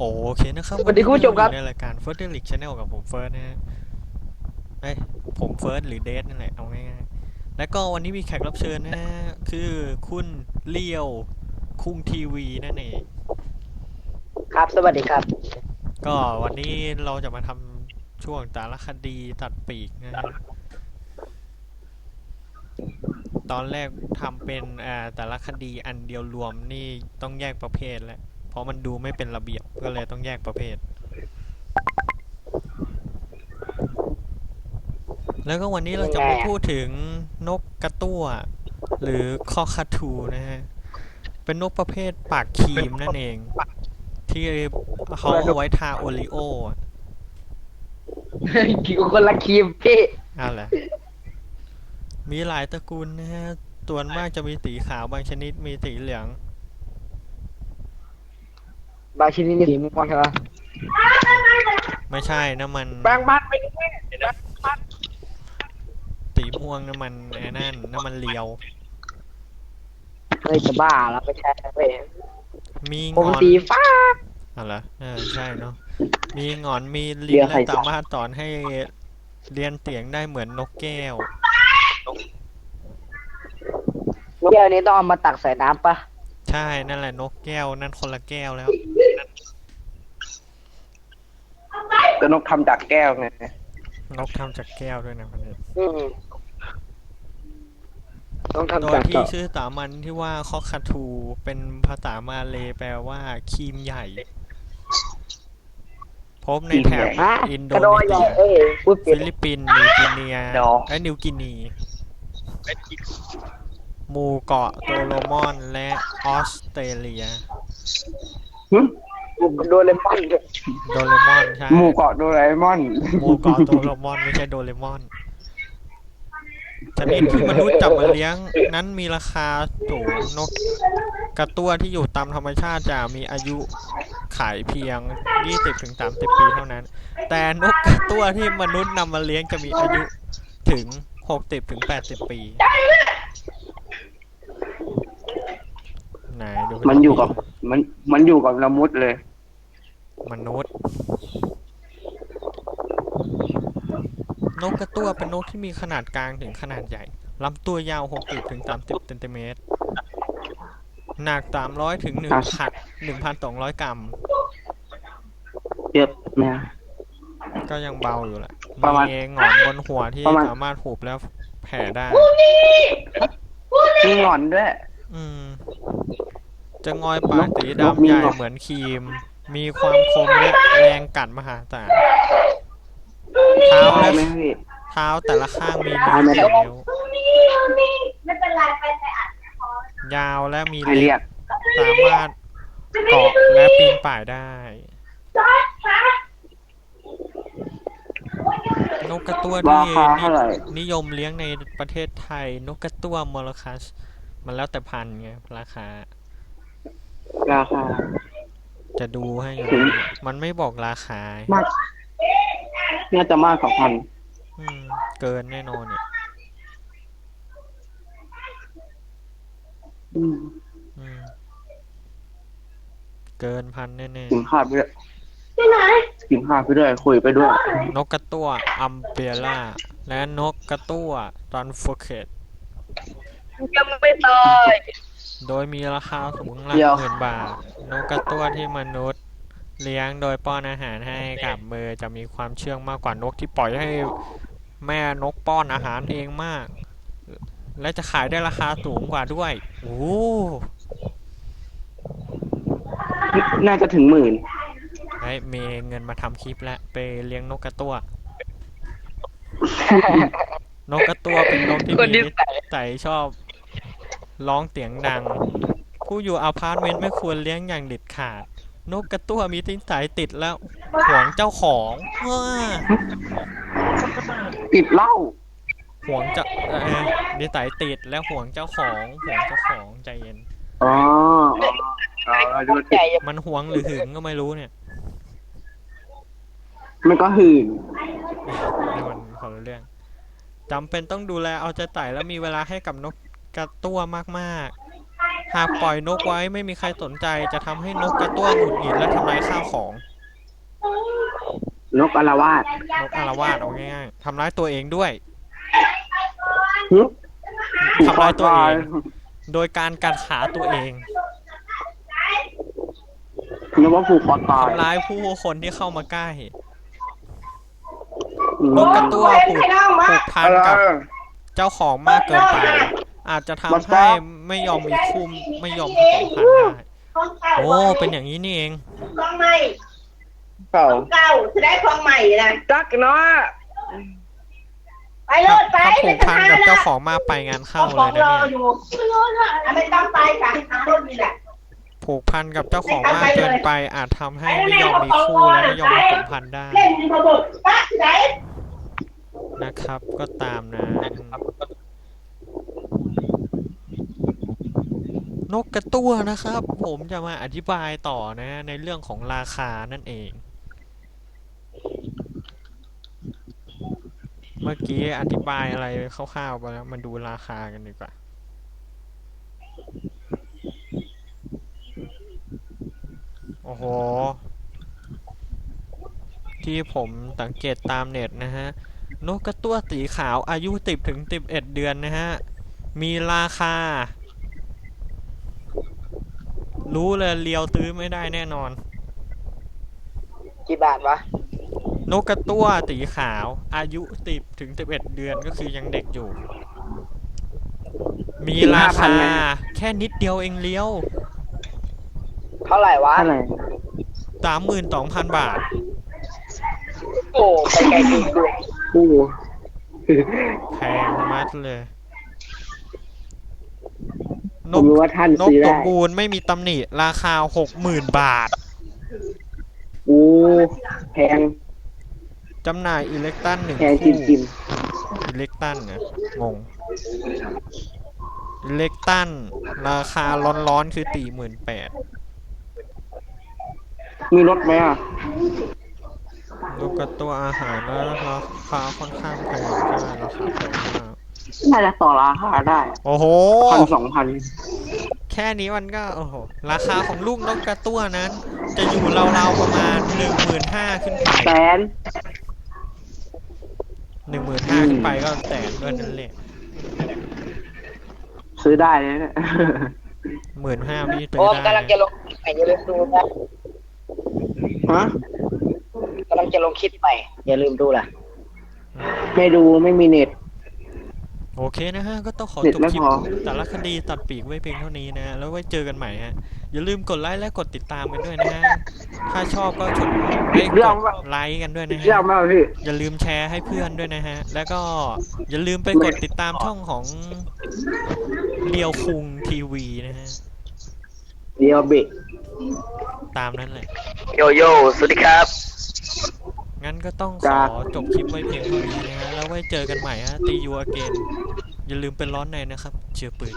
โอเคนะครับสวัสดีคุณผู้ชมครับวันนี้เาอยู่ในรายการ First Delic Channel กับผมเฟิร์สนะฮะเอ้ยผมเฟิร์สหรือเดทนั่นแหละเอาง่ายๆแล้วก็วันนี้มีแขกรับเชิญนะฮะคือคุณเลียวคุงทีวีนั่นเองครับ สวัสดีครับ ก็วันนี้เราจะมาทำช่วงแต่ละคดีตัดปีกนะฮะตอนแรกทำเป็นอ่าแต่ละคดีอันเดียวรวมนี่ต้องแยกประเภทแล้ว เพราะมันดูไม่เป็นระเบียบก็เลยต้องแยกประเภท แล้วก็วันนี้เราจะมาพูดถึงนกกระตั้ว หรือคอคาทูนะฮะ เป็นนกประเภทปากครีมนั่นเอง ที่เขาเอาไว้ทาโอริโออะคิวคนละครีมพี่อ้าวเหรอมีหลายตระกูลนะฮะ ตัวนมากจะมีสีขาวบางชนิดมีสีเหลือง บางชนิดนี่สีม่วงใช่ปะไม่ใช่น้ำมันบางบ้านไม่ได้สีม่วงน้ำมันไอ้นั่นน้ำมันเลียว เฮ้ยจะบ้าแล้วไม่ใช่เว้ยมีงผมอนสีฟ้า อะไรอเออใช่เนาะมีงอนมีเลีลิ้นยใคร และสามารถสอนให้เรียนเสียงได้เหมือนนกแก้ว เดี๋ยวนี้ต้องเอามาตักใส่น้ำปะ ใช่นั่นแหละนกแก้ว นั่นคนละแก้วแล้ว ก็นกทำจากแก้วไงนกทำจากแก้วด้วยนะพันนี้อืมต้องโดทำยจากที่ต่อชื่อสามัญที่ว่าคอคาทูเป็นภาษามาเลแปลว่าครีมใหญ่ พบในแถบฮะอินโดกระโดนีดใหญ่เซีย เอ้ยพูดผิดฟิลิปปินส์นิวกินีและนิวกินี หมู่เกาะโตโลมอนและออสเตรเลีย หึโดเรมอนด้วยโดเรมอนใช่ หมู่เกาะโดราเอมอนหมู่เกาะโตโลมอนไม่ใช่โดเรมอนชนิดที่มนุษย์จับมาเลี้ยง นั้นมีราคาสูงนกกระตั้วที่อยู่ตามธรรมชาติจะมีอายุขายเพียง 20-30 ปีเท่านั้น แต่นกกระตั้วที่มนุษย์นำมาเลี้ยงจะมีอายุถึง 60-80 ปี ไหนดูมันอยู่กับ มันมันอยู่กับละมุดเลย มนุษย์ นกกระตั้วเป็นนกที่มีขนาดกลางถึงขนาดใหญ่ลำตัวยาว 60ถึง30เซนติเมตร หนัก 300ถึง1,000 1,200 กรัม เยอะนะ ก็ยังเบาอยู่แหละประมาณมีหงอนบนหัวที่ประมาณ สามารถหูบแล้วแผ่ได้ มีหงอนด้วย อืม จะงอยปากสีนกดำมีใหญ่หงอนเหมือนครีม มีความคมและแรงกัดมหาศาลเท้าได้และไหมพี่เท้าแต่ละข้างมีได้นิ้วไหมสี่นิ้วไม่เป็นไรไปไปอัดยาวและมีให้เล็เรียบกสามารถเกาะและปีนป่ายได้นกกระตั้วราที่คาเท่าไหร่นิยมเลี้ยงในประเทศไทย นกกระตั้วมอลคัส มันแล้วแต่พันธุ์ไงราคา ราคา จะดูให้อยู่ถึงมันไม่บอกราคามาก น่าจะมากกว่าพันอืม เกินแน่นอนเนี่ยอืมอืม เกินพันแน่กินข้าวไปด้วยกินข้าวไปด้วยคุยไปด้วย ๆ นกกระตั้วอัมเบล่า และนกกระตั้วตอนโฟเคตยังไม่ตาย โดยมีราคาสูงหลักเดี๋ยวหมื่นบาท นกกระตั้วที่มนุษย์ เลี้ยงโดยป้อนอาหารให้กับมือจะมีความเชื่องมากกว่านกที่ปล่อยให้แม่นกป้อนอาหารเองมาก และจะขายได้ราคาสูงกว่าด้วย โอ้น่าจะถึงหมื่นไอ้ยเมย์เงินมาทำคลิปแล้วไปเลี้ยงนกกระตั้วนกกระตั้วเป็นนกที่คนมีที่นิสัยชอบ ร้องเสียงดัง ผู้อยู่อพาร์ตเมนต์ไม่ควรเลี้ยงอย่างเด็ดขาด นกกระตั้วมีนิสัยติดแล้วหวงเจ้าของว้าติดเหล้าหวงเจ้าเอ่อนิสัยติดและหวงเจ้าของหวงเจ้าของใจเย็น อ๋ออ๋อดูใหญ่มันหวงหรือหึงก็ไม่รู้เนี่ยมันก็หื่นนี่มันคนละเรื่องจำเป็นต้องดูแลเอาใจใส่และมีเวลาให้กับนก กระตั้วมากๆ หากปล่อยนกไว้ไม่มีใครสนใจจะทำให้นกกระตั้วหงุดหงิดและทำลายข้าวของ นกอารวาสนกอารวาสเอาง่ายๆทำร้ายตัวเองด้วยหึทำร้ายตัวเอง โดยการกัดขาตัวเองนึกว่าผูกคอตายทำร้ายผู้คนที่เข้ามาใกล้อืมนกกระตั้วผูกผูกพันอะไรกับเจ้าของมากเกินไป อาจจะทำบัสให้ครับไม่ยอมมีคู่ไม่ยอมผสมพันธุ์ได้ของเก่าโอ้เป็นอย่างนี้นี่เองของใหม่เก่าของเก่าจะได้ของใหม่นะจักเนาะไปเลยไปถ้าผูกพันกับเจ้าของมากไปงานเข้าเลยนะเนี่ยไม่ต้องไปค่ะหารถนี่แหละผูกพันกับเจ้าของมากเกินไปอาจทำให้ไม่ยอมมีคู่และไม่ยอมผสมพันธุ์ได้เล่นระบบป้าไหนนะครับ ก็ตามนั้น นกกระตั้วนะครับ ผมจะมาอธิบายต่อนะในเรื่องของราคานั่นเอง เมื่อกี้อธิบายอะไรคร่าวๆไปแล้วมาดูราคากันดีกว่าโอ้โห ที่ผมสังเกตตามเน็ตนะฮะ นกกระตั้วสีขาวอายุติบถึงติบเอ็ดเดือนนะฮะ มีราคา รู้เลยเลียวตื้อไม่ได้แน่นอน กี่บาทวะ นกกระตั้วสีขาว อายุติบถึงติบเอ็ดเดือนก็คือยังเด็กอยู่ มีราคา แค่นิดเดียวเองเลี้ยว เท่าไหร่วะเท่าไหร่สามหมื่นสองพันบาท โอ้ไปไกลจริงด้วยอู้แพงมากเลย นผมกรู้ว่าท่านนกซื้อสได้มบูรณ์ไม่มีตำหนิราคาหกหมื่นบาทอู้แพงจำหน่ายอิเล็กตันหนึ่งแพงจริคู่งอิเล็กตันเนี่ยงงอิเล็กตัน ราคาร้อนๆ คือตีหมื่นแปดๆมีรถไหมอะนกกระตัวอาหารแล้วราคาค่อนข้างแพงใช่ราคาแพงมาก น่าจะต่อราคาได้โอ้โห พันสองพันแค่นี้มันก็โอ้โห ราคาของลูกนกกระตั้วนั้น จะอยู่ราวๆประมาณหนึ่งหมื่นห้าขึ้นไปแสน หนึ่งหมื่นห้าขึ้นไปก็แสนด้วยนั่นแหละซื้อได้เลยเนี่ย หมื่นห้าพี่ซื้โอ้อมกำลังจะได้ลงคลิปใหม่อย่าลืมดูนะฮะ กำลังจะลงคลิปใหม่อย่าลืมดูล่ะ ไม่ดูไม่มีเน็ต โอเคนะฮะ ก็ต้องขอเน็ตจบไม่คลิปพอสารคดีตัดปีกไว้เพียงเท่านี้นะ แล้วไว้เจอกันใหม่ฮะ อย่าลืมกดไลค์และกดติดตามกันด้วยนะฮะ ถ้าชอบก็ชดให้กเรื่องดว่าไลค์กันด้วยนะเชื่อฮะมากพี่อย่าลืมแชร์ให้เพื่อนด้วยนะฮะ แล้วก็อย่าลืมไปกดติดตามช่องของเรียวคุงทีวีนะฮะเดียวเบรกตามนั้นเลยโยโย่สวัสดีครับ งั้นก็ต้องขจ้าอจบคลิปไว้เพียงเท่านี้นะฮะแล้วไว้เจอกันใหม่ฮะตียูอเกนอย่าลืมเป็นร้อนในนะครับ เชื่อปืน